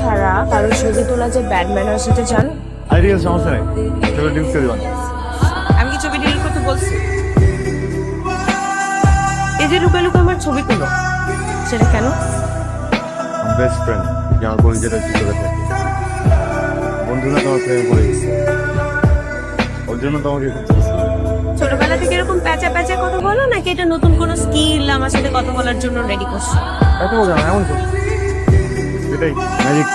ছাড়া কারোর ছবি তোলা যে ব্যাড ম্যানার সাথে যান আইডিয়া সমস্যা নেই। চলো ডিউট করে দিবান আমি কি ছবি ডিলিট করতে বলছি? এই যে লুকা লুকা আমার ছবি তুলো সেটা কেন? বেস্ট ফ্রেন্ড যে আমার পরিচয়টা ভিতরে থাকে। বন্ধু না তোমার প্রেমে গেছে। ওর জন্য তোমাকে ছোটবেলা থেকে এরকম প্যাচা প্যাচা কথা বলো নাকি এটা নতুন কোনো স্কিল আমার সাথে কথা বলার জন্য রেডি করছ? এত মজা এমন করছি। এটাই ম্যাজিক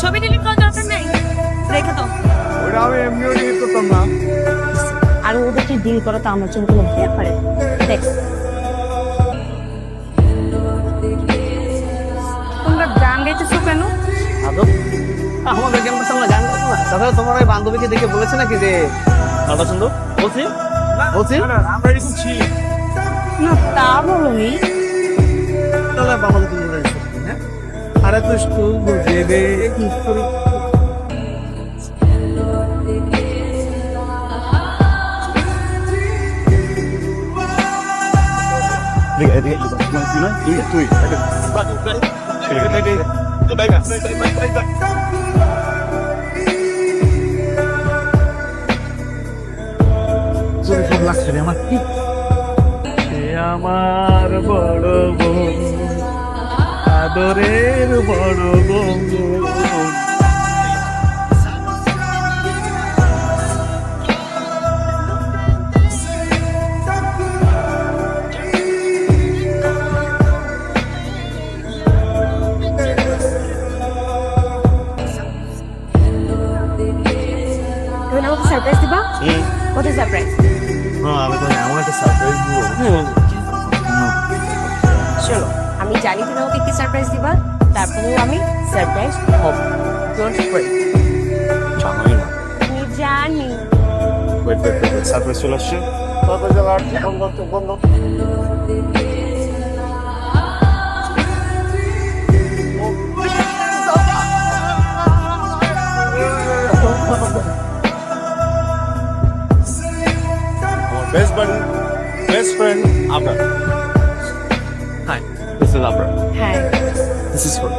ছবি ডিলিট করার দরকার নাই? রেখে দাও। ওটা আমি এমনিও ডিলিট করতাম না। আর ওদেরকে ডিল করা তো আমার জন্য কোনো ব্যাপারে দেখ। তোমরা গান গাইতেছো কেন? আদব আমাদের ক্যাম্পাসে আমরা গান গাইবো না। তাছাড়া তোমার ওই বান্ধবীকে দেখে বলেছে নাকি যে গানটা সুন্দর বলছি? বলছি? আমরা এরকম ছি না তা বলনি তাহলে বাবা তুমি হ্যাঁ? আরে কি করি। আমার সে আমার বড় বোন আদরের বড় বোন সারপ্রাইজ দিবা? কত সারপ্রাইজ আমি তো এমন একটা সারপ্রাইজ দিব। চলো আমি জানি তুমি আমাকে কি সারপ্রাইজ দিবা তারপরেও আমি সারপ্রাইজ হব। ডোন্ট ওয়ারি জানোই না। আমি জানি। ওয়েট ওয়েট ওয়েট সারপ্রাইজ চলে আসছে? বন্ধ বন্ধ। আমার best buddy best friend hi this is Abra হ্যাঁ this is for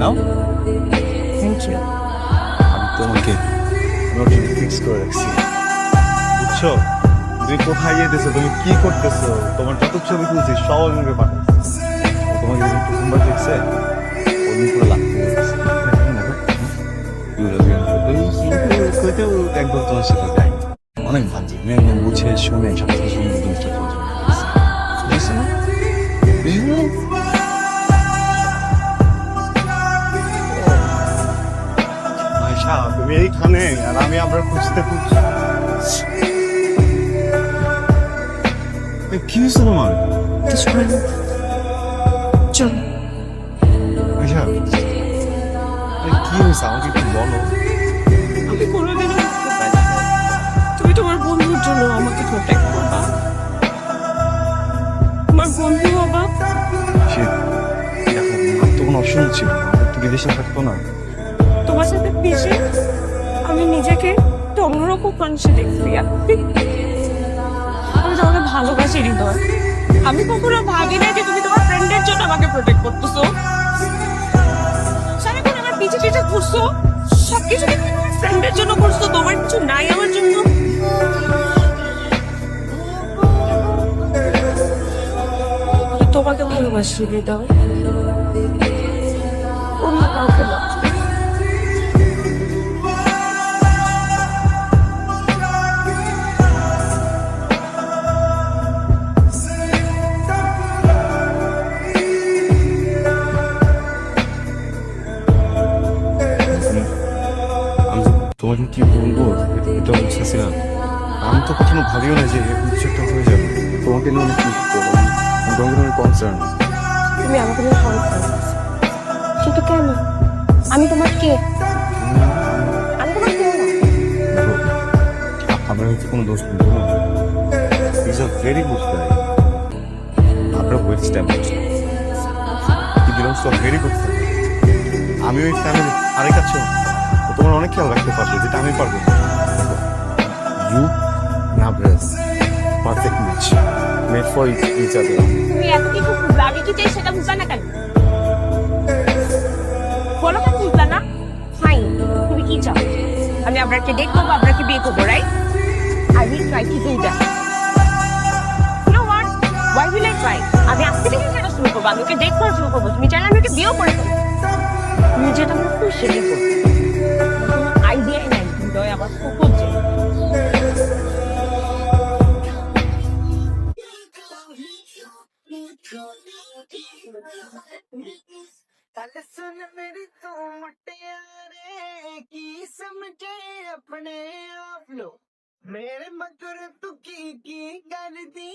now thank you আমি তোমাকে নোট ফিক্স করে রাখছি বুঝছ? তুমি কোথায় যেতেছো তুমি কি করতেছো? তোমার যত ছবি তুলছি সব আমাকে পাঠাচ্ছি তোমাকে যদি প্রথমবার দেখছে? অন্য করে লাগতে একদম তোমার সাথে যাই অনেক ভাবছি আমি একদম বুঝে শুনে সব কিছু জিনিসটা আবার খুঁজতে এই, কি হয়েছে তোমার? কিছু চল। কি হয়েছে? আমাকে একটু বলো। আমি কোনোদিনও ভাবতে পারি না। তুমি তোমার বন্ধুর জন্য আমাকে প্রোটেক্ট করবা। আমার বন্ধু হবা। সে দেখো আমার তো কোনো অপশন ছিল না। আমার তো বিদেশে থাকতো না। তোমার সাথে মিশে আমি নিজেকে একটা অন্যরকম মানুষে দেখছি আমি তোমাকে ভালোবাসি, হৃদয়। আমি কখনো ভাবি না যে তুমি তোমার ফ্রেন্ডের জন্য আমাকে প্রোটেক্ট করতেছো। সারাক্ষণ আমার পিছে পিছে ঘুরছো, সবকিছু তুমি তোমার ফ্রেন্ডের জন্য করছ? তোমার কিছু নাই আমার জন্য? তোমাকে ভালোবাসি, হৃদয়। অন্য কাউকে না। বুঝতেছি না আমি তো কখনো ভাবিও না যে এরকম কিছু একটা হয়ে যাবে। তোমাকে নিয়ে অনেক করব? তোমাকে নিয়ে কনসার্ন তুমি আমাকে নিয়ে কনসার্ন কিন্তু কেন? আমি তোমার কে? আমি তোমার কেউ না আমরা কোনো দোষ নেই না is a very good guy আপনার waste time he belongs to a very good family আমি ওই ফ্যামিলি আরেক আছো। তোমার অনেক খেয়াল রাখতে পারবে যেটা আমি পারব ইউ না brace perfect match made for each other তুমি এত কিছু আমি কি চাই সেটা না কেন? বলো কেন বুঝলা না? ফাইন তুমি কি চাও? আমি আপনাকে ডেট করব, আপনাকে বিয়ে করব right I will try to do that You know what? Why will I try? আমি আজকে থেকে সেটা শুরু করব? আমি ওকে ডেট করা শুরু করব। তুমি চাইলে আমি ওকে বিয়েও করে ফেলব তুমি যেটা মনে করো। সেটাই করব আইডিয়াই নাই। হৃদয় আমার কুকুর যে ਸੁਣ ਮੇਰੀ, ਤੂੰ ਮੁਟਿਆਰੇ ਕੀ ਸਮਝੇ ਆਪਣੇ ਆਪ ਨੂੰ? ਮੇਰੇ ਮਗਰ ਤੂੰ ਕੀ ਕੀ ਕਰਦੀ?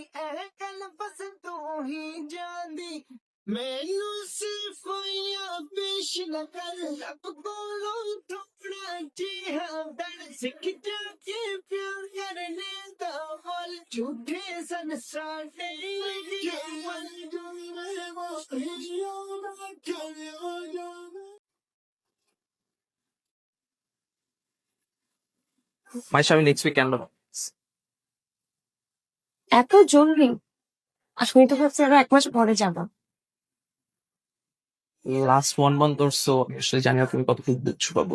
ਇਹ ਗੱਲ ਬਸ ਤੂੰ ਹੀ ਜਾਣਦੀ। ਮੈਨੂੰ ਸਿਰਫ ਯਾ ਪੇਸ਼ ਨਾ ਕਰ, ਰੱਬ ਕੋਲੋਂ ਟੁਕੜਾ স্বামী নেক্সট উইক এন্ড এত জরুরি। আর শুনি তো ভাবছি আরও এক মাস পরে যাব। Last one month or so অবশ্যই জানি তুমি কত খুব দুঃখ পাবো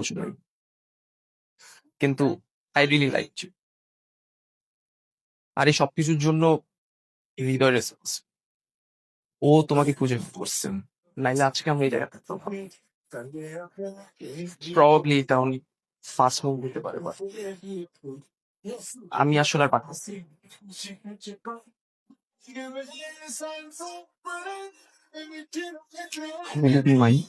কিন্তু আই রিলি লাইক ইউ আর এই সবকিছুর জন্য হৃদয় রেসপন্স ও তোমাকে খুঁজে পড়ছেন নাইলে আজকে আমি এই জায়গাতে প্রবাবলি এটা অনেক ফাস্ট মুভ দিতে পারে আমি আসলে আর পাঠাচ্ছি Mine?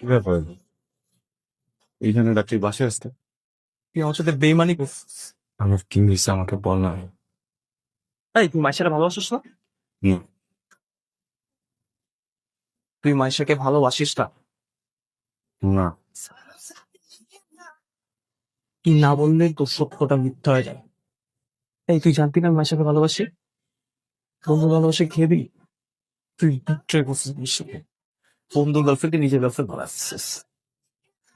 কি ব্যাপার এইখানে ডাক্তার বাসে আসতে তুই আমার সাথে বেইমানি করছিস আমার কি হয়েছে আমাকে বল না। এই তুই মাইশারে ভালোবাসিস না। তুই মাইশাকে ভালোবাসিস না? না। তুই না বললে তোর সত্যটা মিথ্যা হয়ে যায়। এই তুই জানতি না মাইশাকে ভালোবাসি? বন্ধু ভালোবাসে খেয়ে দিই তুই বিট্রে করছিস বিশ্বকে বন্ধু গার্লফ্রেন্ডকে নিজের গার্লফ্রেন্ড বানাচ্ছিস।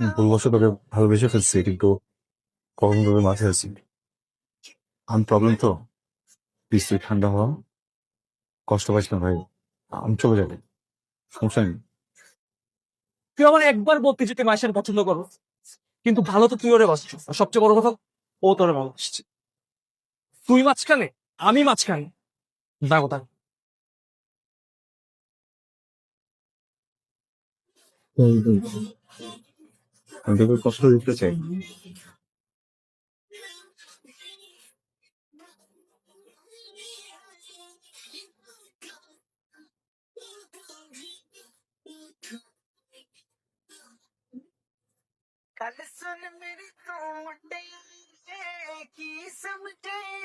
ভুলবশত তোকে ভালোবেসে ফেলছি কিন্তু কখন তোকে মাথায় আছি আমি প্রবলেম তো? প্লিজ তুই ঠান্ডা হওয়া। কষ্ট পাইস না ভাই? আমি চলে যাবে। সমস্যা নেই। তুই আমার একবার বলতে যে তুই পছন্দ করো। কিন্তু ভালো তো তুই ওরে বাসছিস আর সবচেয়ে বড় কথা ও তোরে ভালোবাসছে। তুই মাঝখানে আমি মাঝখানে না কথা। আমি তোকে কষ্ট দিতে চাই। गल सुन मेरी तू मुंडे की समझे?